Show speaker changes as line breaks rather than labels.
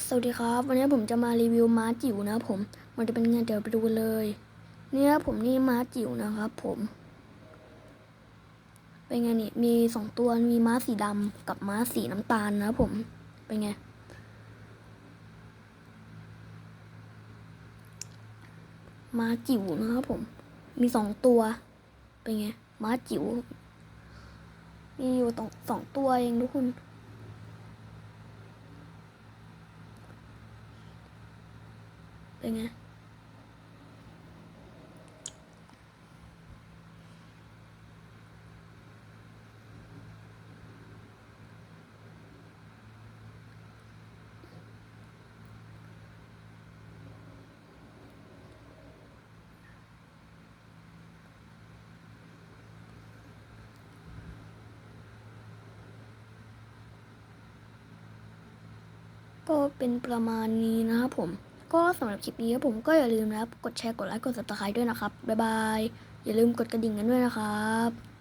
สวัสดีครับ วันนี้ผมจะมารีวิวม้าจิ๋วนะผม มันจะเป็นไงเดี๋ยวไปดูเลยเนี่ยผมนี่ม้าจิ๋วนะครับผม เป็นไงนี่มีสองตัวมีม้าสีดำกับม้าสีน้ำตาลนะผม เป็นไง ม้าจิ๋วนะครับผม มีสองตัว เป็นไง ม้าจิ๋วมีอยู่ตองสองตัวเองทุกคน เป็นไง ก็เป็นประมาณนี้นะครับผม ก็สำหรับคลิปนี้ผมก็อย่าลืมนะครับ กดแชร์ กดไลค์ กด subscribe ด้วยนะครับ บ๊ายบาย อย่าลืมกดกระดิ่งกันด้วยนะครับ